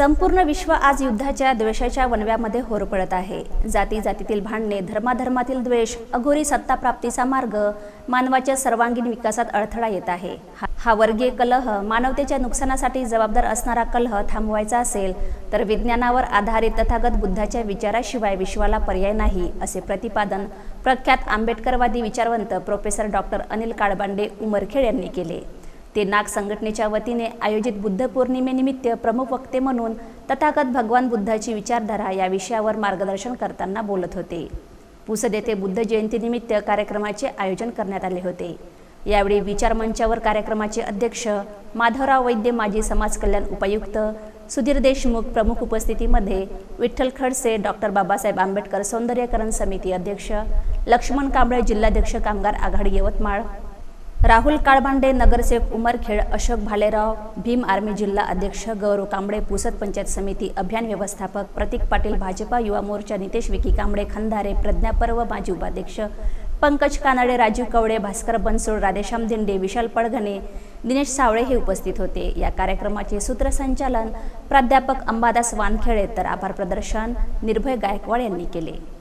संपूर्ण विश्व आज युद्धाच्या द्वेषाच्या वनव्यामध्ये होरपळत आहे. जाती जातीतील भांडणे धर्माधर्मातील द्वेष अघोरी सत्ताप्राप्तीचा मार्ग मानवाच्या सर्वांगीण विकासात अडथळा येत आहे. हा- हा वर्गीय कलह मानवतेच्या नुकसानासाठी जबाबदार असणारा कलह थांबवायचा असेल तर विज्ञानावर आधारित तथागत बुद्धाच्या विचाराशिवाय विश्वाला पर्याय नाही असे प्रतिपादन प्रख्यात आंबेडकरवादी विचारवंत प्रोफेसर डॉक्टर अनिल काळबांडे उमरखेड यांनी केले. ते नाग संघटनेच्या वतीने आयोजित बुद्ध पौर्णिमेनिमित्त प्रमुख वक्ते म्हणून तथागत भगवान बुद्धाची विचारधारा या विषयावर मार्गदर्शन करताना बोलत होते. पुसद येथे बुद्ध जयंतीनिमित्त कार्यक्रमाचे आयोजन करण्यात आले होते. यावेळी विचार मंचावर कार्यक्रमाचे अध्यक्ष माधवराव वैद्य माजी समाज कल्याण उपायुक्त सुधीर देशमुख प्रमुख उपस्थितीमध्ये विठ्ठल खडसे डॉक्टर बाबासाहेब आंबेडकर सौंदर्यकरण समिती अध्यक्ष लक्ष्मण कांबळे जिल्हाध्यक्ष कामगार आघाडी यवतमाळ राहुल काळभांडे नगरसेवक उमरखेड अशोक भालेराव भीम आर्मी जिल्हा अध्यक्ष गौरव कांबळे पुसद पंचायत समिती अभियान व्यवस्थापक प्रतीक पाटील भाजपा युवा मोर्चा नितेश विकी कांबळे खंदारे प्रज्ञा पर्व माजी उपाध्यक्ष पंकज कानडे राजीव कवडे भास्कर बनसोड राधेश्याम दिंडे विशाल पडघणे दिनेश सावळे हे उपस्थित होते. या कार्यक्रमाचे सूत्रसंचालन प्राध्यापक अंबादास वानखेडे तर आभार प्रदर्शन निर्भय गायकवाड यांनी केले.